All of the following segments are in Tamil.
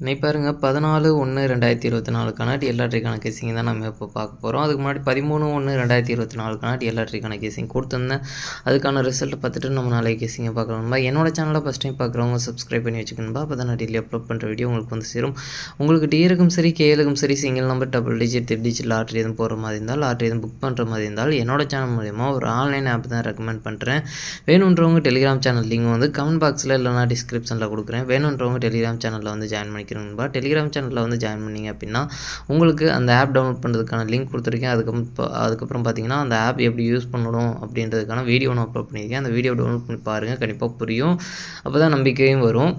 இன்னைக்கு பாருங்கள் பதினாலு ஒன்று ரெண்டாயிரத்தி இருபத்தி நாலுக்கான டிஎல்ஆர்டிக்கான கேசிங் தான் நம்ம இப்போ பார்க்க போகிறோம் அதுக்கு முன்னாடி பதிமூணு ஒன்று ரெண்டாயிரத்தி இருபத்தி நாலுக்கான டிஎல்ஆர்டிக்கான கேசிங் கொடுத்துருந்தேன். அதுக்கான ரிசல்ட் பார்த்துட்டு நம்ம நாளைக்கு கேசிங்கை பார்க்கணும்பா என்னோட சேனலில் ஃபஸ்ட் டைம் பார்க்குறவங்க சப்ஸ்கிரைப் பண்ணி வச்சுக்கணும்பா அப்போ தான் நான் டெய்லி அப்லோட் பண்ணுற வீடியோ உங்களுக்கு வந்து சேரும். உங்களுக்கு டிஏருக்கும் சரி கேலுக்கும் சரி single number double digit three digit lottery எதுவும் போகிற மாதிரி இருந்தால் லாட்ரி எதுவும் புக் பண்ணுற மாதிரி இருந்தால் என்னோட சேனல் மூலிமா ஒரு ஆன்லைன் ஆப் தான் ரெக்கமெண்ட் பண்ணுறேன் வேணுன்றவங்க டெலிகிராம் சேனல் லிங்க் வந்து கமெண்ட் பாக்ஸில் இல்லைனா டிஸ்கிரிப்ஷனில் கொடுக்குறேன். வேணுன்றவங்க டெலிகிராம் சேனலில் வந்து ஜாயின் பண்ணி பண்ணிக்கிறோம்பா டெலிகிராம் சேனலில் வந்து ஜாயின் பண்ணிங்க அப்படின்னா உங்களுக்கு அந்த ஆப் டவுன்லோட் பண்ணுறதுக்கான லிங்க் கொடுத்துருக்கேன். அதுக்கப்புறம் அதுக்கப்புறம் பார்த்தீங்கன்னா அந்த ஆப் எப்படி யூஸ் பண்ணணும் அப்படின்றதுக்கான வீடியோ நான் அப்லோட் பண்ணியிருக்கேன். அந்த வீடியோ டவுன்லோட் பண்ணி பாருங்கள் கண்டிப்பாக புரியும். அப்போ தான் நம்பிக்கையும் வரும்.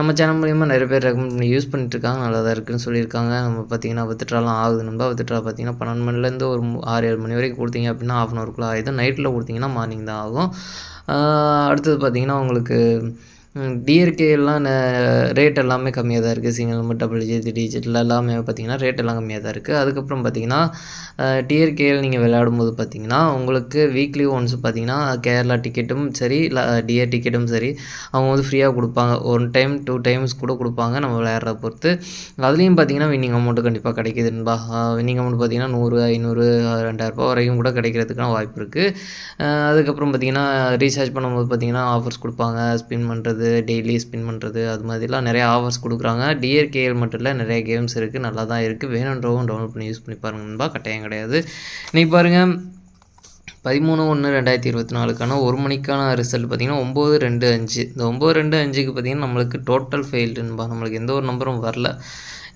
நம்ம சேனல் மூலியமாக நிறைய பேர் ரெக்கமெண்ட் பண்ணி யூஸ் பண்ணிட்டுருக்காங்க நல்லா தான் இருக்குன்னு சொல்லியிருக்காங்க. நம்ம பார்த்தீங்கன்னா வித்துட்ராலாம் ஆகுது நண்பா. வித்துட்ரா பார்த்தீங்கன்னா பன்னெண்டு மணிலேருந்து ஒரு ஆறு ஏழு மணி வரைக்கும் கொடுத்தீங்க அப்படின்னா ஆஃப் அன் ஹவருக்குள்ளே ஆகிடும் நைட்டில் கொடுத்தீங்கன்னா மார்னிங் தான் ஆகும். அடுத்தது பார்த்தீங்கன்னா உங்களுக்கு டிஆர்கேலாம் ரேட் எல்லாமே கம்மியாக தான் இருக்குது சிங்கிள் நம்பர் டபுள் ஜி டிஜிட்டில் எல்லாமே பார்த்தீங்கன்னா ரேட் எல்லாம் கம்மியாக தான் இருக்குது அதுக்கப்புறம் பார்த்தீங்கன்னா டிஆர்கேயில் நீங்கள் விளையாடும் போது பார்த்தீங்கன்னா உங்களுக்கு வீக்லி ஒன்ஸ் பார்த்திங்கன்னா கேரளா டிக்கெட்டும் சரி இல்லை டிஆர் டிக்கெட்டும் சரி அவங்க வந்து ஃப்ரீயாக கொடுப்பாங்க. ஒன் டைம் டூ டைம்ஸ் கூட கொடுப்பாங்க நம்ம விளையாடுறத பொறுத்து. அதுலேயும் பார்த்தீங்கன்னா வின்னிங் அமௌண்ட்டு கண்டிப்பாக கிடைக்குதுன்பா வின்னிங் அமௌண்ட் பார்த்தீங்கன்னா நூறு ஐநூறு ரெண்டாயிரரூபா வரைக்கும் கூட கிடைக்கிறதுக்கான வாய்ப்பு இருக்குது அதுக்கப்புறம் பார்த்தீங்கன்னா ரீசார்ஜ் பண்ணும்போது பார்த்தீங்கன்னா ஆஃபர்ஸ் கொடுப்பாங்க. ஸ்பின் பண்ணுறது டெய்லி ஸ்பின் பண்ணுறது அது மாதிரிலாம் நிறைய ஆஃபர்ஸ் கொடுக்குறாங்க. டிஆர்கேஎல் மட்டும் இல்லை நிறைய கேம்ஸ் இருக்குது நல்லா தான் இருக்குது வேணுன்றவும் டவுன்லோட் பண்ணி யூஸ் பண்ணி பாருங்கன்பா கட்டாயம் கிடையாது. இன்னைக்கு பாருங்கள் பதிமூணு ஒன்று ரெண்டாயிரத்தி இருபத்தி நாலுக்கான ஒரு மணிக்கான ரிசல்ட் பார்த்தீங்கன்னா ஒம்பது ரெண்டு அஞ்சு. இந்த ஒம்பது ரெண்டு அஞ்சுக்கு பார்த்தீங்கன்னா நம்மளுக்கு டோட்டல் ஃபெயில்டுன்பா நம்மளுக்கு எந்த ஒரு நம்பரும் வரல.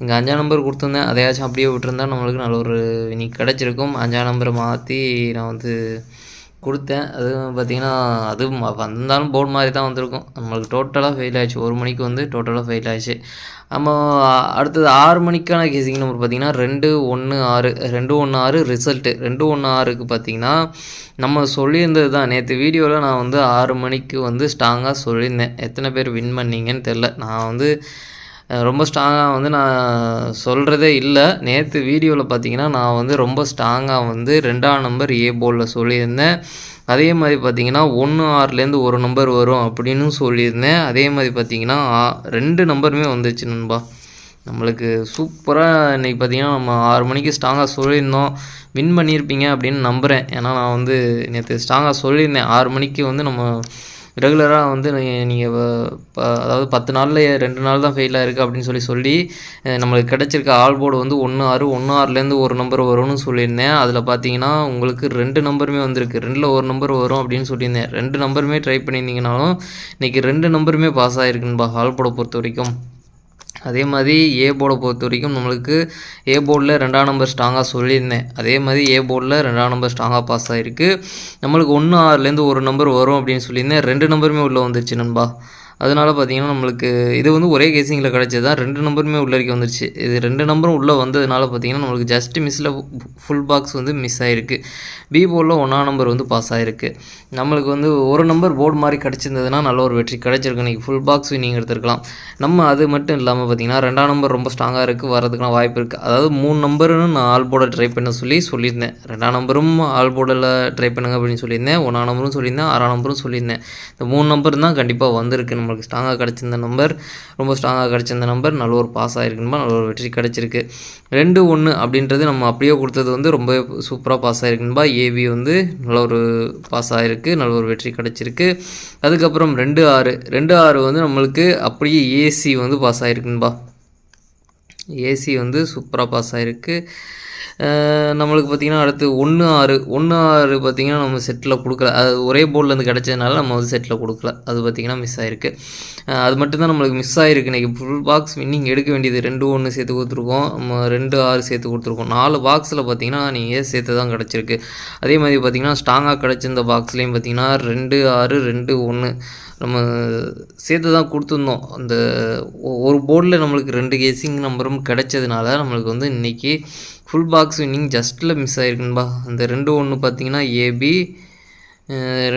இங்கே அஞ்சாம் நம்பர் கொடுத்துருந்தேன். அதையாச்சும் அப்படியே விட்டுருந்தா நம்மளுக்கு நல்ல ஒரு இன்னைக்கு கிடச்சிருக்கும். அஞ்சாம் நம்பரை மாற்றி நான் வந்து கொடுத்தேன். அது பார்த்தீங்கன்னா அது வந்திருந்தாலும் வந்தாலும் போர்டு மாதிரி தான் வந்திருக்கும். நம்மளுக்கு டோட்டலாக ஃபெயில் ஆச்சு ஒரு மணிக்கு வந்து டோட்டலாக ஃபெயில் ஆச்சு நம்ம அடுத்தது ஆறு மணிக்கான கேசிங் நம்பர் பார்த்தீங்கன்னா ரெண்டு ஒன்று ஆறு. ரெண்டு ஒன்று ஆறு ரிசல்ட்டு ரெண்டு ஒன்று ஆறுக்கு பார்த்தீங்கன்னா நம்ம சொல்லியிருந்தது தான். நேற்று வீடியோவில் நான் வந்து ஆறு மணிக்கு வந்து ஸ்ட்ராங்காக சொல்லியிருந்தேன். எத்தனை பேர் வின் பண்ணீங்கன்னு தெரில நான் வந்து ரொம்ப ஸ்ட்ராங்காக வந்து நான் சொல்கிறதே இல்லை. நேற்று வீடியோவில் பார்த்தீங்கன்னா நான் வந்து ரொம்ப ஸ்ட்ராங்காக வந்து ரெண்டாம் நம்பர் ஏ போர்டில் சொல்லியிருந்தேன். அதே மாதிரி பார்த்தீங்கன்னா ஒன்று ஆறுலேருந்து ஒரு நம்பர் வரும் அப்படின்னு சொல்லியிருந்தேன். அதே மாதிரி பார்த்தீங்கன்னா ரெண்டு நம்பருமே வந்துச்சு நண்பா. நம்மளுக்கு சூப்பராக இன்றைக்கி பார்த்தீங்கன்னா நம்ம ஆறு மணிக்கு ஸ்ட்ராங்காக சொல்லியிருந்தோம். வின் பண்ணியிருப்பீங்க அப்படின்னு நம்புகிறேன் ஏன்னா நான் வந்து நேற்று ஸ்ட்ராங்காக சொல்லியிருந்தேன். ஆறு மணிக்கு வந்து நம்ம ரெகுலராக வந்து நீங்கள் அதாவது பத்து நாளில் ரெண்டு நாள் தான் ஃபெயில் ஆயிருக்கு அப்படின்னு சொல்லி சொல்லி நம்மளுக்கு கிடச்சிருக்க ஆல் போர்டு வந்து ஒன்று ஆறு ஒன்று ஆறுலேருந்து ஒரு நம்பர் வரும்னு சொல்லியிருந்தேன். அதில் பார்த்தீங்கன்னா உங்களுக்கு ரெண்டு நம்பருமே வந்திருக்கு. ரெண்டில் ஒரு நம்பர் வரும் அப்படின்னு சொல்லியிருந்தேன். ரெண்டு நம்பருமே ட்ரை பண்ணியிருந்தீங்கனாலும் இன்றைக்கி ரெண்டு நம்பருமே பாஸ் ஆகிருக்குன்பா ஆல் போர்டை பொறுத்த வரைக்கும். அதே மாதிரி ஏ போர்டை பொறுத்த வரைக்கும் நம்மளுக்கு ஏ போர்டில் ரெண்டாம் நம்பர் ஸ்ட்ராங்காக சொல்லியிருந்தேன். அதே மாதிரி ஏ போர்டில் ரெண்டாம் நம்பர் ஸ்ட்ராங்காக பாஸ் ஆகிருக்கு நம்மளுக்கு ஒன்று ஆறுலேருந்து ஒரு நம்பர் வரும் அப்படின்னு சொல்லியிருந்தேன். ரெண்டு நம்பருமே உள்ளே வந்துருச்சு நண்பா. அதனால பார்த்தீங்கன்னா நம்மளுக்கு இது வந்து ஒரே கேசிங்கில் கிடச்சது தான். ரெண்டு நம்பருமே உள்ள வரைக்கும் வந்துருச்சு. இது ரெண்டு நம்பரும் உள்ளே வந்ததுனால பார்த்தீங்கன்னா நம்மளுக்கு ஜஸ்ட் மிஸ்ஸில் ஃபுல் பாக்ஸ் வந்து மிஸ் ஆகிருக்கு பி போர்டில் ஒன்றாம் நம்பர் வந்து பாஸ் ஆகிருக்கு நம்மளுக்கு வந்து ஒரு நம்பர் போர்டு மாதிரி கிடச்சிருந்ததுன்னா நல்ல ஒரு வெற்றி கிடச்சிருக்கு இன்றைக்கி ஃபுல் பாக்ஸ் நீங்கள் எடுத்துருக்கலாம். நம்ம அது மட்டும் இல்லாமல் பார்த்தீங்கன்னா ரெண்டாம் நம்பர் ரொம்ப ஸ்ட்ராங்காக இருக்குது வரதுக்கான வாய்ப்பு இருக்குது அதாவது மூணு நம்பருன்னு நான் ஆல் போர்டை ட்ரை பண்ண சொல்லி சொல்லியிருந்தேன். ரெண்டாம் நம்பரும் ஆல் போர்டில் ட்ரை பண்ணுங்க அப்படின்னு சொல்லியிருந்தேன். ஒன்றாம் நம்பரும் சொல்லியிருந்தேன். ஆறாம் நம்பரும் சொல்லியிருந்தேன். இந்த மூணு நம்பர் தான் கண்டிப்பாக வந்திருக்கு நம்மளுக்கு ஸ்ட்ராங்காக கிடச்சிருந்த நம்பர் ரொம்ப ஸ்ட்ராங்காக கிடச்சிருந்த நம்பர் நல்ல ஒரு பாஸ் ஆகிருக்குமா நல்ல ஒரு வெற்றி கிடச்சிருக்கு. ரெண்டு ஒன்று அப்படின்றது நம்ம அப்படியே கொடுத்தது வந்து ரொம்ப சூப்பராக பாஸ் ஆகிருக்குன்பா ஏபி வந்து நல்ல ஒரு பாஸ் ஆகிருக்கு நல்ல ஒரு வெற்றி கிடச்சிருக்கு. அதுக்கப்புறம் ரெண்டு ஆறு. ரெண்டு ஆறு வந்து நம்மளுக்கு அப்படியே ஏசி வந்து பாஸ் ஆகிருக்குன்பா ஏசி வந்து சூப்பராக பாஸ் ஆகிருக்கு நம்மளுக்கு பார்த்திங்கன்னா அடுத்து ஒன்று ஆறு ஒன்று ஆறு பார்த்திங்கன்னா நம்ம செட்டில் கொடுக்கல. அது ஒரே போர்ட்லேருந்து கிடச்சதுனால நம்ம வந்து செட்டில் கொடுக்கல. அது பார்த்திங்கன்னா மிஸ் ஆகிருக்கு அது மட்டும்தான் நம்மளுக்கு மிஸ் ஆகிருக்கு இன்றைக்கி ஃபுல் பாக்ஸ் வின்னிங் எடுக்க வேண்டியது ரெண்டு ஒன்று சேர்த்து கொடுத்துருக்கோம். நம்ம ரெண்டு ஆறு சேர்த்து கொடுத்துருக்கோம். நாலு பாக்ஸில் பார்த்தீங்கன்னா நீங்கள் சேர்த்து தான் கிடச்சிருக்கு. அதே மாதிரி பார்த்தீங்கன்னா ஸ்ட்ராங்காக கிடச்சிருந்த பாக்ஸ்லேயும் பார்த்தீங்கன்னா ரெண்டு ஆறு ரெண்டு ஒன்று நம்ம சேர்த்து தான் கொடுத்துருந்தோம். அந்த ஒ- ஒரு போர்டில் நம்மளுக்கு ரெண்டு கேசிங் நம்பரும் கிடைச்சதுனால நம்மளுக்கு வந்து இன்றைக்கி ஃபுல் பாக்ஸ் வின்னிங் ஜஸ்ட்டில் மிஸ் ஆகிருக்குன்பா அந்த ரெண்டு ஒன்று பார்த்தீங்கன்னா ஏபி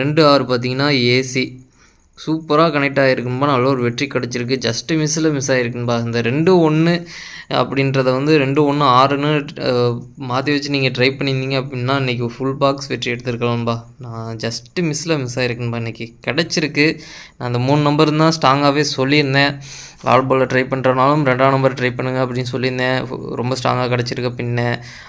ரெண்டு ஆறு பார்த்தீங்கன்னா ஏசி சூப்பராக கனெக்ட் ஆகிருக்குன்பா நல்ல ஒரு வெற்றி கிடச்சிருக்கு. ஜஸ்ட்டு மிஸ்ஸில் மிஸ் ஆகிருக்குன்பா இந்த ரெண்டு ஒன்று அப்படின்றத வந்து ரெண்டு ஒன்று ஆறுன்னு மாற்றி வச்சு நீங்கள் ட்ரை பண்ணியிருந்தீங்க அப்படின்னா இன்றைக்கி ஃபுல் பாக்ஸ் வெற்றி எடுத்துருக்கலாம்பா. நான் ஜஸ்ட்டு மிஸ்ஸில் மிஸ் ஆகிருக்குன்பா இன்றைக்கி கிடச்சிருக்கு. நான் அந்த மூணு நம்பர் தான் ஸ்ட்ராங்காகவே சொல்லியிருந்தேன். லால் பாலில் ட்ரை பண்ணுறனாலும் ரெண்டாம் நம்பர் ட்ரை பண்ணுங்கள் அப்படின்னு சொல்லியிருந்தேன். ரொம்ப ஸ்ட்ராங்காக கிடச்சிருக்க பின்ன.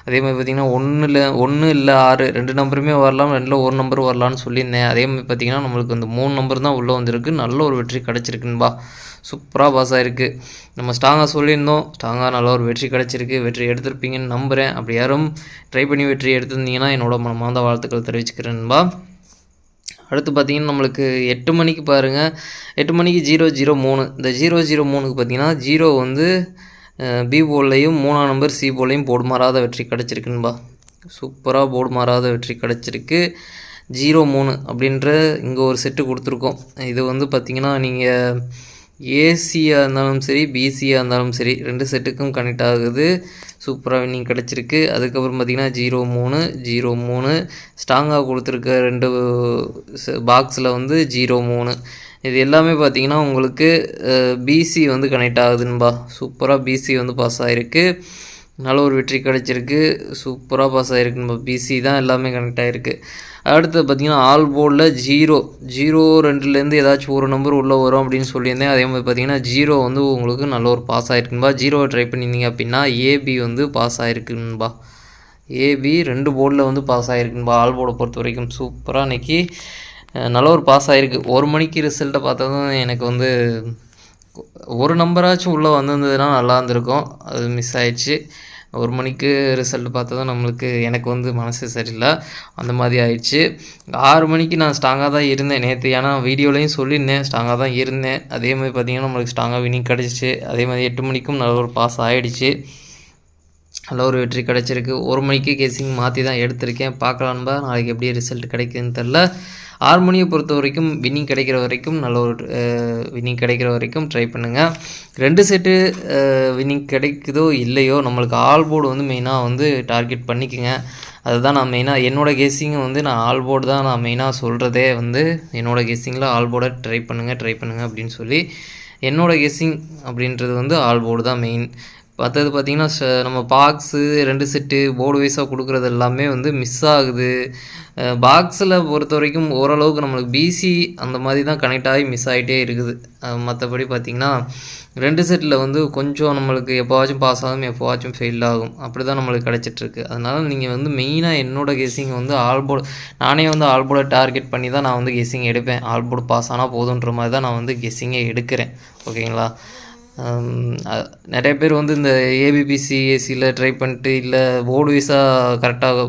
அதே மாதிரி பார்த்திங்கன்னா ஒன்றில் ஒன்று இல்லை ஆறு ரெண்டு நம்பருமே வரலாம் ரெண்டில் ஒரு நம்பர் வரலான்னு சொல்லியிருந்தேன். அதே மாதிரி பார்த்திங்கன்னா நம்மளுக்கு இந்த மூணு நம்பர் தான் உள்ளே வந்திருக்கு. நல்ல ஒரு வெற்றி கிடச்சிருக்குன்பா சூப்பராக பாஸ் ஆகிருக்கு நம்ம ஸ்ட்ராங்காக சொல்லியிருந்தோம். ஸ்ட்ராங்காக நல்ல ஒரு வெற்றி கிடச்சிருக்கு. வெற்றி எடுத்திருப்பீங்கன்னு நம்புகிறேன் அப்படி யாரும் ட்ரை பண்ணி வெற்றி எடுத்திருந்தீங்கன்னா என்னோட மனமார்ந்த வாழ்த்துக்கள் தெரிவிச்சுக்கிறேன்பா அடுத்து பார்த்திங்கன்னா நம்மளுக்கு எட்டு மணிக்கு பாருங்கள் எட்டு மணிக்கு ஜீரோ ஜீரோ மூணு. இந்த ஜீரோ ஜீரோ மூணுக்கு பார்த்திங்கன்னா ஜீரோ வந்து பி போல்லையும் மூணாம் நம்பர் சி போல்லையும் போர்டு மாறாத வெற்றி கிடச்சிருக்குன்பா சூப்பராக போர்டு மாறாத வெற்றி கிடச்சிருக்கு. ஜீரோ மூணு அப்படின்ற இங்கே ஒரு செட்டு கொடுத்துருக்கோம். இது வந்து பார்த்திங்கன்னா நீங்கள் ஏசியாக இருந்தாலும் சரி பிசியாக இருந்தாலும் சரி ரெண்டு செட்டுக்கும் கனெக்ட் ஆகுது. சூப்பராக வின்னிங் கிடச்சிருக்கு. அதுக்கப்புறம் பார்த்திங்கன்னா ஜீரோ மூணு ஜீரோ மூணு. ஸ்ட்ராங்காக கொடுத்துருக்க ரெண்டு பாக்ஸில் வந்து ஜீரோ மூணு. இது எல்லாமே பார்த்திங்கன்னா உங்களுக்கு பிசி வந்து கனெக்ட் ஆகுதுன்பா. சூப்பராக பிசி வந்து பாஸ் ஆகிருக்கு நல்ல ஒரு வெற்றி கிடச்சிருக்கு. சூப்பராக பாஸ் ஆகிருக்கு பிசி தான் எல்லாமே கனெக்ட் ஆகிருக்கு அடுத்து பார்த்திங்கன்னா ஆல் போர்டில் ஜீரோ ஜீரோ ரெண்டுலேருந்து ஏதாச்சும் ஒரு நம்பர் உள்ளே வரும் அப்படின்னு சொல்லியிருந்தேன். அதே மாதிரி பார்த்திங்கன்னா ஜீரோ வந்து உங்களுக்கு நல்ல ஒரு பாஸ் ஆகிருக்குன்பா ஜீரோவை ட்ரை பண்ணியிருந்தீங்க அப்படின்னா ஏபி வந்து பாஸ் ஆகிருக்குன்பா ஏபி ரெண்டு போர்டில் வந்து பாஸ் ஆகிருக்குன்பா ஆல் போர்டை பொறுத்த வரைக்கும். சூப்பராக இன்றைக்கி நல்ல ஒரு பாஸ் ஆகிருக்கு ஒரு மணிக்கு ரிசல்ட்டை பார்த்ததும் எனக்கு வந்து ஒரு நம்பராச்சும் உள்ளே வந்திருந்ததுன்னா நல்லா இருந்திருக்கும். அது மிஸ் ஆயிடுச்சு. ஒரு மணிக்கு ரிசல்ட் பார்த்ததும் நம்மளுக்கு எனக்கு வந்து மனசு சரியில்லை. அந்த மாதிரி ஆயிடுச்சு. ஆறு மணிக்கு நான் ஸ்ட்ராங்காக தான் இருந்தேன். நேற்று ஏன்னா வீடியோலையும் சொல்லியிருந்தேன். ஸ்ட்ராங்காக தான் இருந்தேன். அதே மாதிரி பார்த்திங்கன்னா நம்மளுக்கு ஸ்ட்ராங்காக வினிங் கிடச்சிச்சு. அதே மாதிரி எட்டு மணிக்கும் நல்ல ஒரு பாஸ் ஆகிடுச்சு நல்ல ஒரு வெற்றி கிடச்சிருக்கு. ஒரு மணிக்கு கேசிங் மாற்றி தான் எடுத்திருக்கேன். பார்க்கலான்பா நாளைக்கு எப்படி ரிசல்ட் கிடைக்குதுன்னு தெரில ஹார்மோனியை பொறுத்த வரைக்கும் வின்னிங் கிடைக்கிற வரைக்கும் நல்ல ஒரு வின்னிங் கிடைக்கிற வரைக்கும் ட்ரை பண்ணுங்கள் ரெண்டு செட்டு வின்னிங் கிடைக்குதோ இல்லையோ நம்மளுக்கு ஆல் போர்டு வந்து மெயினாக வந்து டார்கெட் பண்ணிக்கோங்க. அதுதான் நான் மெயினாக என்னோடய கெஸ்ஸிங்கை வந்து நான் ஆல் போர்டு தான் நான் மெயினாக சொல்கிறதே வந்து என்னோடய கெஸ்ஸிங்கில் ஆல் போர்டை ட்ரை பண்ணுங்கள் ட்ரை பண்ணுங்கள் அப்படின்னு சொல்லி என்னோடய கெஸ்ஸிங் அப்படின்றது வந்து ஆல் போர்டு தான் மெயின் மற்றது பார்த்திங்கன்னா நம்ம பாக்ஸு ரெண்டு செட்டு போர்டு வைஸாக கொடுக்குறது எல்லாமே வந்து மிஸ் ஆகுது. பாக்ஸில் பொறுத்த வரைக்கும் ஓரளவுக்கு நம்மளுக்கு பிசி அந்த மாதிரி தான் கனெக்ட் ஆகி மிஸ் ஆகிட்டே இருக்குது. மற்றபடி பார்த்திங்கன்னா ரெண்டு செட்டில் வந்து கொஞ்சம் நம்மளுக்கு எப்போவாச்சும் பாஸ் ஆகும் எப்போவாச்சும் ஃபெயில் ஆகும். அப்படி தான் நம்மளுக்கு கிடச்சிட்ருக்கு அதனால் நீங்கள் வந்து மெயினாக என்னோட கெஸிங் வந்து ஆல்போர்டு நானே வந்து ஆல்போர்டை டார்கெட் பண்ணி தான் நான் வந்து கெஸிங் எடுப்பேன். ஆல்போர்டு பாஸ் ஆனால் போதுன்ற மாதிரி தான் நான் வந்து கெஸ்ஸிங்கே எடுக்கிறேன். ஓகேங்களா? நிறைய பேர் வந்து இந்த ஏபிபிசி ஏசியில் ட்ரை பண்ணிட்டு இல்லை போர்டு வைஸாக கரெக்டாக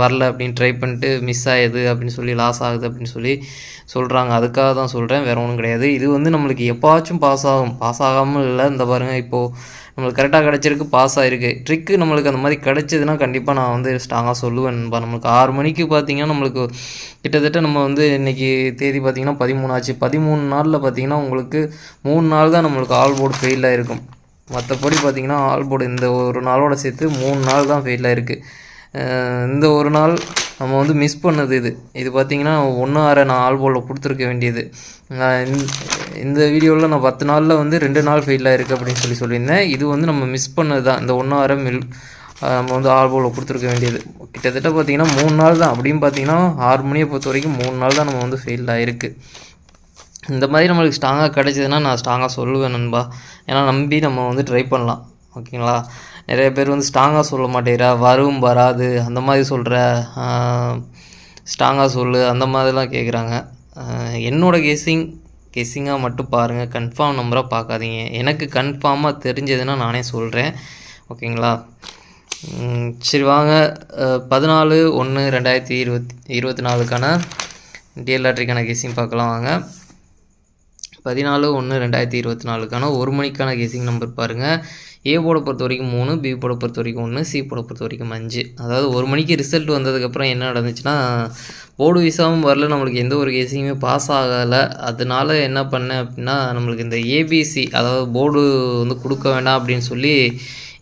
வரல அப்படின்னு ட்ரை பண்ணிட்டு மிஸ் ஆகுது அப்படின்னு சொல்லி லாஸ் ஆகுது அப்படின்னு சொல்லி சொல்கிறாங்க அதுக்காக தான் சொல்கிறேன் வேறு ஒன்றும் கிடையாது. இது வந்து நம்மளுக்கு எப்போவாச்சும் பாஸ் ஆகும். பாஸ் ஆகாமல் இல்லை இந்த பாருங்கள் இப்போது நம்மளுக்கு கரெக்டாக கிடச்சிருக்கு பாஸ் ஆகிருக்கு ட்ரிக்கு நம்மளுக்கு அந்த மாதிரி கிடச்சிதுன்னா கண்டிப்பாக நான் வந்து ஸ்ட்ராங்காக சொல்லுவேன்பா நம்மளுக்கு ஆறு மணிக்கு பார்த்திங்கன்னா நம்மளுக்கு கிட்டத்தட்ட நம்ம வந்து இன்றைக்கி தேதி பார்த்திங்கன்னா பதிமூணு ஆச்சு. பதிமூணு நாளில் பார்த்திங்கன்னா உங்களுக்கு மூணு நாள் தான் நம்மளுக்கு ஆல் போர்டு ஃபெயில் ஆகிருக்கும் மற்றபடி பார்த்திங்கன்னா ஆல் போர்டு இந்த ஒரு நாளோட சேர்த்து மூணு நாள் தான் ஃபெயில் ஆகிருக்கு இந்த ஒரு நாள் நம்ம வந்து மிஸ் பண்ணது இது. இது பார்த்திங்கன்னா ஒன்று ஆறை நான் ஆல் போலில் கொடுத்துருக்க வேண்டியது. இந்த வீடியோவில் நான் பத்து நாளில் வந்து ரெண்டு நாள் ஃபெயில் ஆகிருக்கு அப்படின்னு சொல்லி சொல்லியிருந்தேன். இது வந்து நம்ம மிஸ் பண்ணது தான் இந்த ஒன்று ஆறை மில் நம்ம வந்து ஆல் போலில் கொடுத்துருக்க வேண்டியது. கிட்டத்தட்ட பார்த்திங்கன்னா மூணு நாள் தான். அப்படின்னு பார்த்தீங்கன்னா ஆறு மணியை பொறுத்த வரைக்கும் மூணு நாள் தான் நம்ம வந்து ஃபெயில் ஆகிருக்கு இந்த மாதிரி நம்மளுக்கு ஸ்ட்ராங்காக கிடைச்சதுன்னா நான் ஸ்ட்ராங்காக சொல்லுவேன் நண்பா. ஏன்னா நம்பி நம்ம வந்து ட்ரை பண்ணலாம். ஓகேங்களா? நிறைய பேர் வந்து ஸ்ட்ராங்காக சொல்ல மாட்டேங்கிறா வரும் வராது அந்த மாதிரி சொல்கிற ஸ்ட்ராங்காக சொல்லு அந்த மாதிரிலாம் கேட்குறாங்க என்னோடய கெஸ்ஸிங் கெஸ்ஸிங்காக மட்டும் பாருங்கள் கன்ஃபார்ம் நம்பராக பார்க்காதீங்க. எனக்கு கன்ஃபார்மாக தெரிஞ்சதுன்னா நானே சொல்கிறேன் ஓகேங்களா? சரி வாங்க. பதினாலு ஒன்று ரெண்டாயிரத்தி இருபத்தி இருபத்தி நாலுக்கான டிஎல்ஆட்ரிக்கான கெஸ்ஸிங் பார்க்கலாம் வாங்க. பதினாலு ஒன்று ரெண்டாயிரத்தி இருபத்தி நாலுக்கான ஒரு மணிக்கான கெஸிங் நம்பர் பாருங்கள் ஏ போட பொறுத்த வரைக்கும் மூணு பி போட பொறுத்த வரைக்கும் ஒன்று சி போட பொறுத்த வரைக்கும் அஞ்சு. அதாவது ஒரு மணிக்கு ரிசல்ட் வந்ததுக்கப்புறம் என்ன நடந்துச்சுன்னா போர்டு விசாவும் வரல நம்மளுக்கு எந்த ஒரு கேஸிங்குமே பாஸ் ஆகலை. அதனால என்ன பண்ணேன் அப்படின்னா நம்மளுக்கு இந்த ஏபிசி அதாவது போர்டு வந்து கொடுக்க வேண்டாம் அப்படின்னு சொல்லி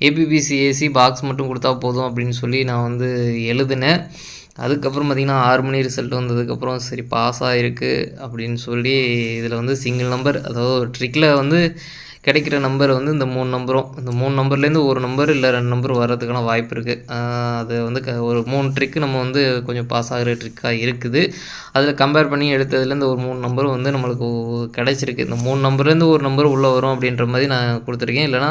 ஏபிபிசி ஏசி பாக்ஸ் மட்டும் கொடுத்தா போதும் அப்படின்னு சொல்லி நான் வந்து எழுதினேன். அதுக்கப்புறம் பார்த்திங்கன்னா ஆறு மணி ரிசல்ட் வந்ததுக்கப்புறம் சரி பாஸ் ஆகிருக்கு அப்படின்னு சொல்லி இதில் வந்து சிங்கிள் நம்பர் அதாவது ஒரு ட்ரிக்கில் வந்து கிடைக்கிற நம்பர் வந்து இந்த மூணு நம்பரும் இந்த மூணு நம்பர்லேருந்து ஒரு நம்பர் இல்லை ரெண்டு நம்பர் வர்றதுக்கான வாய்ப்பு இருக்குது அது வந்து க ஒரு மூணு ட்ரிக்கு நம்ம வந்து கொஞ்சம் பாஸ் ஆகிற ட்ரிக்காக இருக்குது. அதில் கம்பேர் பண்ணி எடுத்ததுலேருந்து ஒரு மூணு நம்பரும் வந்து நம்மளுக்கு கிடச்சிருக்கு. இந்த மூணு நம்பர்லேருந்து ஒரு நம்பர் உள்ளே வரும் அப்படின்ற மாதிரி நான் கொடுத்துருக்கேன். இல்லைனா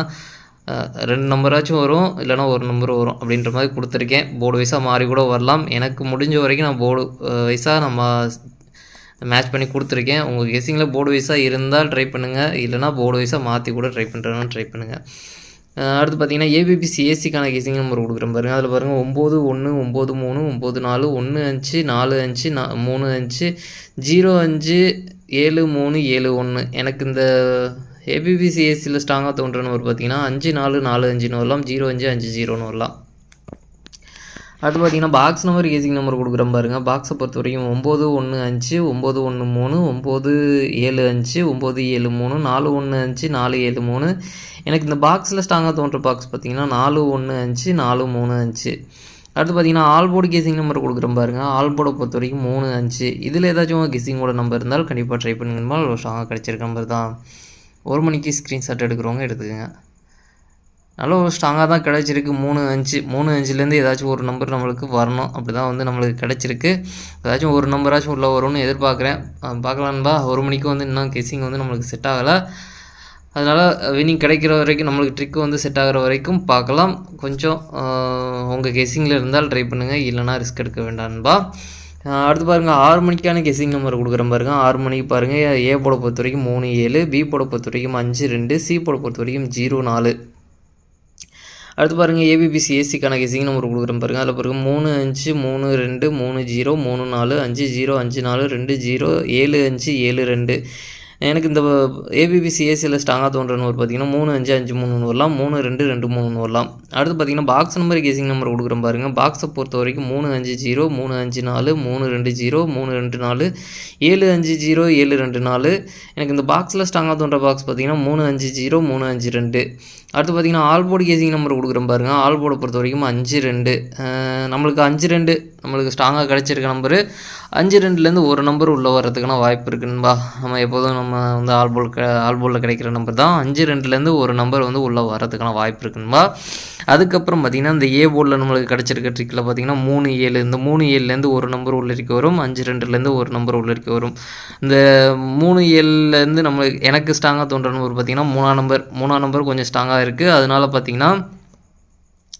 ரெண்டு நம்பராச்சும் வரும் இல்லைனா ஒரு நம்பர் வரும் அப்படின்ற மாதிரி கொடுத்துருக்கேன். போர்டு வைஸாக மாறி கூட வரலாம். எனக்கு முடிஞ்ச வரைக்கும் நான் போர்டு வைஸாக நம்ம மேட்ச் பண்ணி கொடுத்துருக்கேன். உங்கள் கெஸிங்கில் போர்டு வைஸாக இருந்தால் ட்ரை பண்ணுங்கள் இல்லைனா போர்டு வைஸாக மாற்றி கூட ட்ரை பண்ணுறேன்னு ட்ரை பண்ணுங்கள் அடுத்து பார்த்தீங்கன்னா ஏபிபிசி ஏசிக்கான கேசிங் நம்பர் கொடுக்குறேன் பாருங்கள் அதில் பாருங்கள் ஒம்பது ஒன்று ஒம்பது மூணு ஒம்பது நாலு ஒன்று அஞ்சு நாலு அஞ்சு நா மூணு அஞ்சு ஜீரோ அஞ்சு ஏழு மூணு ஏழு ஒன்று எனக்கு இந்த ஏபிபிசிஎஸ்சியில் ஸ்ட்ராங்காக தோன்ற நம்பர் பார்த்தீங்கன்னா அஞ்சு நாலு நாலு அஞ்சுன்னு வரலாம் ஜீரோ அஞ்சு அஞ்சு ஜீரோன்னு வரலாம் அடுத்து பார்த்தீங்கன்னா பாக்ஸ் நம்பர் ஏசிங் நம்பர் கொடுக்குறேன் பாருங்கள் பாக்ஸை பொறுத்த வரைக்கும் ஒம்பது ஒன்று அஞ்சு ஒம்பது ஒன்று மூணு ஒம்பது ஏழு அஞ்சு ஒம்பது ஏழு மூணு நாலு ஒன்று அஞ்சு நாலு ஏழு மூணு. எனக்கு இந்த பாக்ஸில் ஸ்ட்ராங்காக தோன்ற பாக்ஸ் பார்த்தீங்கன்னா நாலு ஒன்று அஞ்சு நாலு மூணு அஞ்சு. அடுத்து பார்த்தீங்கன்னா ஆல்போர்டு கேசிங் நம்பர் கொடுக்குறேன் பாருங்கள் ஆல்போர்டை பொறுத்த வரைக்கும் மூணு அஞ்சு. இதில் ஏதாச்சும் கெஸிங்கோட நம்பர் இருந்தால் கண்டிப்பாக ட்ரை பண்ணுங்க. ஸ்ட்ராங்காக கிடச்சிருக்க நம்பர் தான். ஒரு மணிக்கு ஸ்க்ரீன்ஷாட் எடுக்கிறவங்க எடுத்துக்கோங்க. நல்ல ஒரு ஸ்ட்ராங்காக தான் கிடச்சிருக்கு. மூணு அஞ்சு மூணு அஞ்சுலேருந்து ஏதாச்சும் ஒரு நம்பர் நம்மளுக்கு வரணும். அப்படி தான் வந்து நம்மளுக்கு கிடச்சிருக்கு. ஏதாச்சும் ஒரு நம்பராச்சும் உள்ளே வரும்னு எதிர்பார்க்குறேன். பார்க்கலான்பா ஒரு மணிக்கு வந்து இன்னும் கெஸிங் வந்து நம்மளுக்கு செட் ஆகலை. அதனால் வினிங் கிடைக்கிற வரைக்கும் நம்மளுக்கு ட்ரிக்கு வந்து செட் ஆகிற வரைக்கும் பார்க்கலாம். கொஞ்சம் உங்கள் கெஸிங்கில் இருந்தால் ட்ரை பண்ணுங்கள் இல்லைனா ரிஸ்க் எடுக்க வேண்டாம்பா அடுத்து பாருங்கள் ஆறு மணிக்கான கெஸிங் நம்பர் கொடுக்குறேன் பாருங்கள் ஆறு மணிக்கு பாருங்கள் ஏ போட பொறுத்த வரைக்கும் மூணு ஏழு பி போட பொறுத்த வரைக்கும் அஞ்சு ரெண்டு சி போட பொறுத்த வரைக்கும் ஜீரோ நாலு. அடுத்து பாருங்கள் ஏபிபிசி ஏசிக்கான கெஸிங் நம்பர் கொடுக்குறேன் பாருங்கள் அதில் பாருங்கள் மூணு அஞ்சு மூணு ரெண்டு மூணு ஜீரோ மூணு நாலு அஞ்சு ஜீரோ அஞ்சு நாலு ரெண்டு ஜீரோ ஏழு அஞ்சு ஏழு ரெண்டு. எனக்கு இந்த ஏபிபிசி ஏசியில் ஸ்ட்ராங்காக தோன்ற ஒரு பார்த்தீங்கன்னா மூணு அஞ்சு அஞ்சு மூணு வரலாம். மூணு ரெண்டு ரெண்டு மூணு வரலாம். அடுத்து பார்த்தீங்கன்னா பாக்ஸ் நம்பர் கேசிங் நம்பர் கொடுக்குறேன் பாருங்கள் பாக்ஸை பொறுத்த வரைக்கும் மூணு அஞ்சு ஜீரோ மூணு அஞ்சு நாலு மூணு ரெண்டு ஜீரோ மூணு ரெண்டு நாலு ஏழு அஞ்சு ஜீரோ ஏழு ரெண்டு நாலு. எனக்கு இந்த பாக்ஸில் ஸ்ட்ராங்காக தோன்ற பாக்ஸ் பார்த்தீங்கன்னா மூணு அஞ்சு ஜீரோ மூணு அஞ்சு ரெண்டு. அடுத்து பார்த்தீங்கன்னா ஆல்போர்டு கேசிங் நம்பர் கொடுக்குறேன் பாருங்கள் ஆல்போர்டை பொறுத்த வரைக்கும் அஞ்சு ரெண்டு. நம்மளுக்கு அஞ்சு ரெண்டு. நம்மளுக்கு ஸ்ட்ராங்காக கிடச்சிருக்க நம்பரு அஞ்சு ரெண்டுலேருந்து ஒரு நம்பர் உள்ளே வர்றதுக்கான வாய்ப்பு இருக்குன்பா நம்ம எப்போதும் நம்ம வந்து ஆல்போல் க ஆல்போர்டில் கிடைக்கிற நம்பர் தான். அஞ்சு ரெண்டுலேருந்து ஒரு நம்பர் வந்து உள்ளே வர்றதுக்கான வாய்ப்பு இருக்குன்பா அதுக்கப்புறம் பார்த்திங்கன்னா இந்த ஏ போர்டில் நம்மளுக்கு கிடச்சிருக்க ட்ரிக்கில் பார்த்திங்கன்னா மூணு ஏழு இந்த மூணு ஏழுலேருந்து ஒரு நம்பர் உள்ளிருக்க வரும். அஞ்சு ரெண்டுலேருந்து ஒரு நம்பர் உள்ளிருக்க வரும். இந்த மூணு ஏழுலேருந்து நம்மளுக்கு எனக்கு ஸ்ட்ராங்காக தோன்ற நம்பர் பார்த்திங்கன்னா மூணாம் நம்பர் மூணாம் நம்பர் கொஞ்சம் ஸ்ட்ராங்காக இருக்குது அதனால் பார்த்திங்கன்னா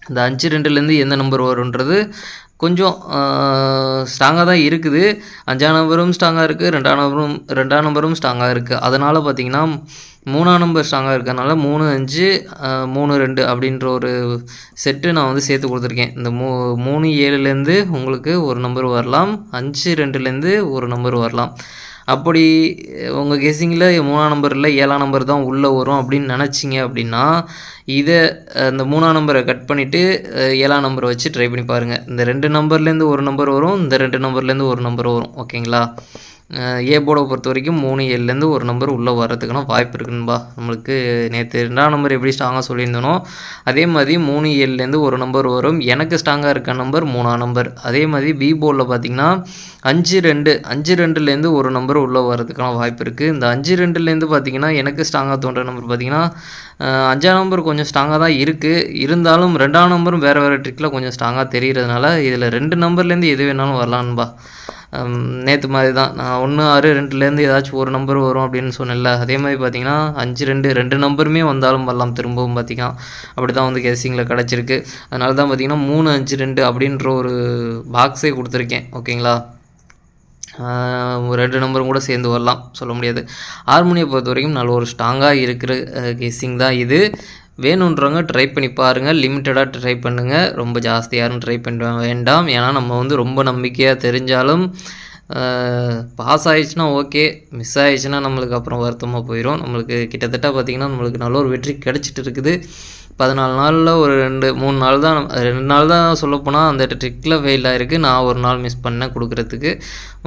இந்த அஞ்சு ரெண்டுலேருந்து எந்த நம்பர் வருன்றது கொஞ்சம் ஸ்ட்ராங்காக தான் இருக்குது. அஞ்சாம் நம்பரும் ஸ்ட்ராங்காக இருக்குது ரெண்டாம் நம்பரும் ரெண்டாம் நம்பரும் ஸ்ட்ராங்காக இருக்குது அதனால் பார்த்திங்கன்னா மூணாம் நம்பர் ஸ்ட்ராங்காக இருக்கிறதுனால மூணு அஞ்சு மூணு ரெண்டு அப்படின்ற ஒரு செட்டு நான் வந்து சேர்த்து கொடுத்துருக்கேன். இந்த மூ மூணு ஏழுலேருந்து உங்களுக்கு ஒரு நம்பர் வரலாம். அஞ்சு ரெண்டுலேருந்து ஒரு நம்பர் வரலாம். அப்படி உங்கள் கெஸிங்கில் மூணாம் நம்பர் இல்லை ஏழாம் நம்பர் தான் உள்ளே வரும் அப்படின்னு நினச்சிங்க அப்படின்னா இதை இந்த மூணாம் நம்பரை கட் பண்ணிவிட்டு ஏழாம் நம்பரை வச்சு ட்ரை பண்ணி பாருங்கள் இந்த ரெண்டு நம்பர்லேருந்து ஒரு நம்பர் வரும் இந்த ரெண்டு நம்பர்லேருந்து ஒரு நம்பர் வரும். ஓகேங்களா ஏ போர்டை பொறுத்த வரைக்கும் மூணு ஏழுலேருந்து ஒரு நம்பர் உள்ளே வர்றதுக்கான வாய்ப்பு இருக்குன்பா நம்மளுக்கு நேற்று ரெண்டாம் நம்பர் எப்படி ஸ்ட்ராங்காக சொல்லியிருந்தனோ அதே மாதிரி மூணு ஏழுலேருந்து ஒரு நம்பர் வரும். எனக்கு ஸ்ட்ராங்காக இருக்க நம்பர் மூணாம் நம்பர் அதே மாதிரி பி போர்டில் பார்த்திங்கன்னா அஞ்சு ரெண்டு அஞ்சு ரெண்டுலேருந்து ஒரு நம்பர் உள்ளே வர்றதுக்கான வாய்ப்பு இருக்குது இந்த அஞ்சு ரெண்டுலேருந்து பார்த்திங்கன்னா எனக்கு ஸ்ட்ராங்காக தோன்ற நம்பர் பார்த்திங்கன்னா அஞ்சாம் நம்பர் கொஞ்சம் ஸ்ட்ராங்காக தான் இருக்குது இருந்தாலும் ரெண்டாம் நம்பரும் வேறு வேறு ட்ரிக்கில் கொஞ்சம் ஸ்ட்ராங்காக தெரிகிறதுனால இதில் ரெண்டு நம்பர்லேருந்து எது வேணாலும் வரலான்பா நேற்று மாதிரி தான் நான் ஒன்று ஆறு ரெண்டுலேருந்து ஏதாச்சும் ஒரு நம்பர் வரும் அப்படின்னு சொன்னேன்ல. அதே மாதிரி பார்த்தீங்கன்னா அஞ்சு ரெண்டு ரெண்டு நம்பருமே வந்தாலும் வரலாம் திரும்பவும் பார்த்திங்கன்னா அப்படி தான் வந்து கேசிங்கில் கிடச்சிருக்கு. அதனால தான் பார்த்திங்கன்னா மூணு அஞ்சு ரெண்டு அப்படின்ற ஒரு பாக்ஸே கொடுத்துருக்கேன். ஓகேங்களா? ரெண்டு நம்பரும் கூட சேர்ந்து வரலாம். சொல்ல முடியாது. ஹார்மோனியை பொறுத்த வரைக்கும் நல்ல ஒரு ஸ்ட்ராங்காக இருக்கிற கேசிங் தான் இது. வேணுன்றவங்க ட்ரை பண்ணி பாருங்கள் லிமிட்டடாக ட்ரை பண்ணுங்கள் ரொம்ப ஜாஸ்தி யாரும் ட்ரை பண்ண வேண்டாம். ஏன்னா நம்ம வந்து ரொம்ப நம்பிக்கையாக தெரிஞ்சாலும் பாஸ் ஆகிடுச்சுன்னா ஓகே மிஸ் ஆகிடுச்சுன்னா நம்மளுக்கு அப்புறம் வருத்தமாக போயிடும் நம்மளுக்கு கிட்டத்தட்ட பார்த்திங்கன்னா நம்மளுக்கு நல்ல ஒரு வெற்றி கிடச்சிட்டு இருக்குது. பதினாலு நாளில் ஒரு ரெண்டு மூணு நாள் தான் ரெண்டு நாள் தான் சொல்லப்போனால் அந்த ட்ரிக்கில் ஃபெயில் ஆகிருக்கு நான் ஒரு நாள் மிஸ் பண்ணேன் கொடுக்குறதுக்கு.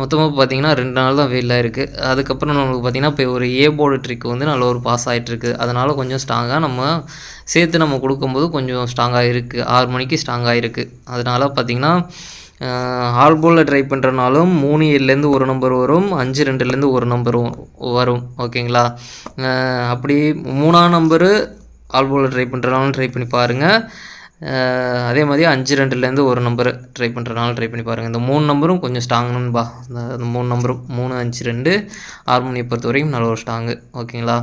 மொத்தமாக பார்த்தீங்கன்னா ரெண்டு நாள் தான் ஃபெயில் ஆகிருக்கு அதுக்கப்புறம் நம்மளுக்கு பார்த்திங்கன்னா இப்போ ஒரு ஏ போர்டு ட்ரிக் வந்து நல்ல ஒரு பாஸ் ஆகிட்டுருக்கு அதனால் கொஞ்சம் ஸ்ட்ராங்காக நம்ம சேர்த்து நம்ம கொடுக்கும்போது கொஞ்சம் ஸ்ட்ராங்காக இருக்குது ஆறு மணிக்கு ஸ்ட்ராங்காக இருக்குது அதனால் பார்த்திங்கன்னா ஆல் போலில் ட்ரை பண்ணுறனாலும் மூணு ஏழுலேருந்து ஒரு நம்பர் வரும். அஞ்சு ரெண்டுலேருந்து ஒரு நம்பர் வரும். ஓகேங்களா? அப்படி மூணாம் நம்பரு ஆல் போலில் ட்ரை பண்ணுறனாலும் ட்ரை பண்ணி பாருங்கள் அதே மாதிரி அஞ்சு ரெண்டுலேருந்து ஒரு நம்பர் ட்ரை பண்ணுறனாலும் ட்ரை பண்ணி பாருங்கள் இந்த மூணு நம்பரும் கொஞ்சம் ஸ்ட்ராங்னுபா இந்த மூணு நம்பரும் மூணு அஞ்சு ரெண்டு ஹார்மோனியை பொறுத்த வரைக்கும் நல்ல ஒரு ஸ்ட்ராங்கு ஓகேங்களா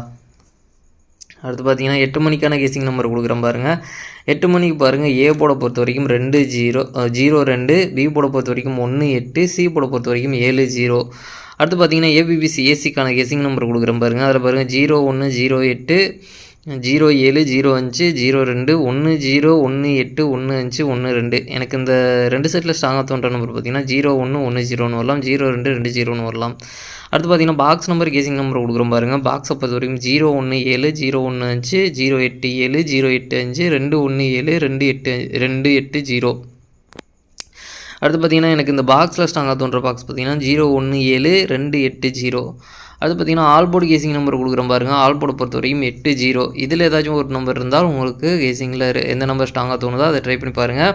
அடுத்து பார்த்தீங்கன்னா எட்டு மணிக்கான கேசிங் நம்பர் கொடுக்குறேன் பாருங்கள் எட்டு மணிக்கு பாருங்கள் ஏ போட பொறுத்த வரைக்கும் ரெண்டு ஜீரோ ஜீரோ ரெண்டு பி போட பொறுத்த வரைக்கும் ஒன்று எட்டு சி போட பொறுத்த வரைக்கும் ஏழு ஜீரோ. அடுத்து பார்த்தீங்கன்னா ஏபிபிசி ஏசிக்கான கேசிங் நம்பர் கொடுக்குறேன் பாருங்கள் அதில் பாருங்கள் ஜீரோ ஒன்று ஜீரோ எட்டு ஜீரோ ஏழு ஜீரோ அஞ்சு ஜீரோ ரெண்டு ஒன்று ஜீரோ ஒன்று எட்டு ஒன்று அஞ்சு ஒன்று ரெண்டு. எனக்கு இந்த ரெண்டு செட்டில் ஸ்ட்ராங்காக தோன்ற நம்பர் பார்த்தீங்கன்னா ஜீரோ ஒன்று ஒன்று ஜீரோன்னு வரலாம். ஜீரோ ரெண்டு ரெண்டு ஜீரோன்னு வரலாம். அடுத்து பார்த்தீங்கன்னா பாக்ஸ் நம்பர் கேசிங் நம்பர் கொடுக்குறோம் பாருங்கள் பாக்ஸை பொறுத்த வரைக்கும் ஜீரோ ஒன்று ஏழு ஜீரோ ஒன்று அஞ்சு ஜீரோ எட்டு ஏழு ஜீரோ எட்டு அஞ்சு ரெண்டு ஒன்று ஏழு ரெண்டு எட்டு ரெண்டு எட்டு ஜீரோ. அடுத்து பார்த்தீங்கன்னா எனக்கு இந்த பாக்ஸில் ஸ்ட்ராங்காக தோன்ற பாக்ஸ் பார்த்தீங்கன்னா ஜீரோ ஒன்று ஏழு ரெண்டு எட்டு ஜீரோ. அடுத்து பார்த்தீங்கன்னா ஆல்போர்டு கேசிங் நம்பர் கொடுக்குறோம் பாருங்கள் ஆல்போர்டு பொறுத்த வரைக்கும் எட்டு ஜீரோ இதில் ஏதாச்சும் ஒரு நம்பர் இருந்தால் உங்களுக்கு கேசிங்கில் எந்த நம்பர் ஸ்ட்ராங்காக தோணுதோ அதை ட்ரை பண்ணி பாருங்கள்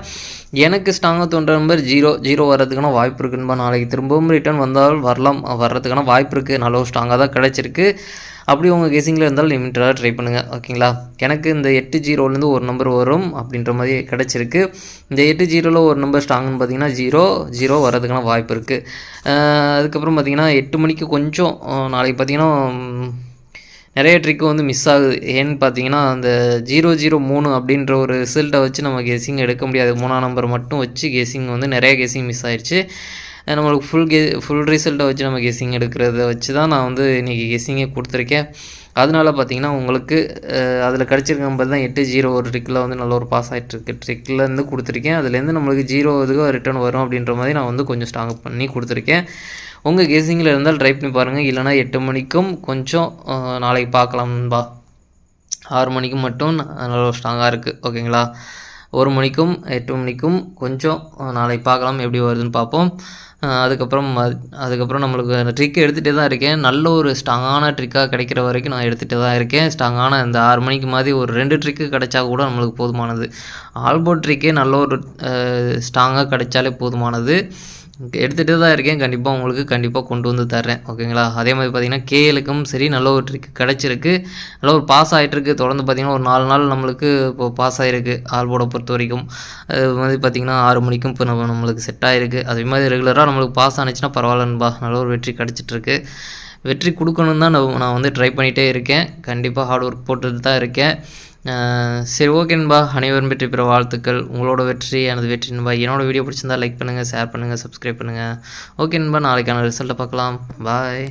எனக்கு ஸ்ட்ராங்காக தோன்ற நம்பர் ஜீரோ ஜீரோ வர்றதுக்கான வாய்ப்பு இருக்குன்னு நாளைக்கு திரும்பவும் ரிட்டர்ன் வந்தால் வரலாம். வர்றதுக்கான வாய்ப்பு இருக்குது நல்ல ஸ்ட்ராங்காக தான் கிடச்சிருக்கு. அப்படி உங்கள் கெஸிங்கில் இருந்தாலும் லிமிட்டடாக ட்ரை பண்ணுங்கள் ஓகேங்களா எனக்கு இந்த எட்டு ஜீரோலேருந்து ஒரு நம்பர் வரும் அப்படின்ற மாதிரி கிடச்சிருக்கு. இந்த எட்டு ஜீரோவில் ஒரு நம்பர் ஸ்ட்ராங்னு பார்த்தீங்கன்னா ஜீரோ ஜீரோ வரதுக்கான வாய்ப்பு இருக்குது அதுக்கப்புறம் பார்த்தீங்கன்னா எட்டு மணிக்கு கொஞ்சம் நாளைக்கு பார்த்தீங்கன்னா நிறைய ட்ரிக்கு வந்து மிஸ் ஆகுது. ஏன்னு பார்த்தீங்கன்னா அந்த ஜீரோ ஜீரோ மூணு அப்படின்ற ஒரு ரிசல்ட்டை வச்சு நம்ம கெஸிங் எடுக்க முடியாது. மூணாம் நம்பர் மட்டும் வச்சு கெஸிங் வந்து நிறைய கெஸிங் மிஸ் ஆயிடுச்சு நம்மளுக்கு ஃபுல் கே ஃபுல் ரிசல்ட்டை வச்சு நம்ம கெஸ்ஸிங் எடுக்கிறத வச்சு தான் நான் வந்து இன்றைக்கி கெஸ்ஸிங்கே கொடுத்துருக்கேன். அதனால பார்த்தீங்கன்னா உங்களுக்கு அதில் கிடச்சிருக்க நம்பர் தான் எட்டு ஜீரோ ஒரு ட்ரிக்கில் வந்து நல்ல ஒரு பாஸ் ஆகிட்டுருக்கு ட்ரிக்லேருந்து கொடுத்துருக்கேன். அதுலேருந்து நம்மளுக்கு ஜீரோ இதுக்கு ரிட்டர்ன் வரும் அப்படின்ற மாதிரி நான் வந்து கொஞ்சம் ஸ்ட்ராங் பண்ணி கொடுத்துருக்கேன். உங்கள் கெஸிங்கில் இருந்தால் ட்ரை பண்ணி பாருங்கள் இல்லைனா எட்டு மணிக்கும் கொஞ்சம் நாளைக்கு பார்க்கலாம்பா ஆறு மணிக்கு மட்டும் நல்ல ஸ்ட்ராங்காக இருக்குது ஓகேங்களா? ஒரு மணிக்கும் எட்டு மணிக்கும் கொஞ்சம் நாளைக்கு பார்க்கலாம் எப்படி வருதுன்னு பார்ப்போம். அதுக்கப்புறம் அது- அதுக்கப்புறம் நம்மளுக்கு அந்த ட்ரிக் எடுத்துகிட்டே தான் இருக்கேன். நல்ல ஒரு ஸ்ட்ராங்கான ட்ரிக்காக கிடைக்கிற வரைக்கும் நான் எடுத்துகிட்டே தான் இருக்கேன். ஸ்ட்ராங்கான இந்த ஆறு மணிக்கு மாதிரி ஒரு ரெண்டு ட்ரிக்கு கிடைச்சா கூட நம்மளுக்கு போதுமானது. ஆல்போட் ட்ரிக்கே நல்ல ஒரு ஸ்ட்ராங்காக கிடைச்சாலே போதுமானது. எடுத்துகிட்டு தான் இருக்கேன். கண்டிப்பாக உங்களுக்கு கண்டிப்பாக கொண்டு வந்து தர்றேன். ஓகேங்களா? அதே மாதிரி பார்த்திங்கன்னா கேஎலுக்கும் சரி நல்ல ஒரு ட்ரிக் கிடச்சிருக்கு. நல்ல ஒரு பாஸ் ஆகிட்டுருக்கு தொடர்ந்து பார்த்தீங்கன்னா ஒரு நாலு நாள் நம்மளுக்கு இப்போ பாஸ் ஆகிருக்கு ஆல்போர்டை பொறுத்த வரைக்கும். அது மாதிரி பார்த்தீங்கன்னா ஆறு மணிக்கும் இப்போ நம்ம நம்மளுக்கு செட் ஆகிருக்கு அதே மாதிரி ரெகுலராக நம்மளுக்கு பாஸ் ஆனிச்சுன்னா பரவாயில்லன்பா நல்ல ஒரு வெற்றி கிடச்சிட்ருக்கு வெற்றி கொடுக்கணும் தான் நான் நான் வந்து ட்ரை பண்ணிகிட்டே இருக்கேன். கண்டிப்பாக ஹார்ட் ஒர்க் போட்டுட்டு தான் இருக்கேன். சரி ஓகேன்பா அனைவரும் வெற்றி பெற வாழ்த்துக்கள். உங்களோட வெற்றி எனது வெற்றி நண்பா. என்னோட வீடியோ பிடிச்சிருந்தா லைக் பண்ணுங்கள் ஷேர் பண்ணுங்கள் சப்ஸ்கிரைப் பண்ணுங்கள் ஓகே நண்பா நாளைக்கான ரிசல்ட்டை பார்க்கலாம். பாய்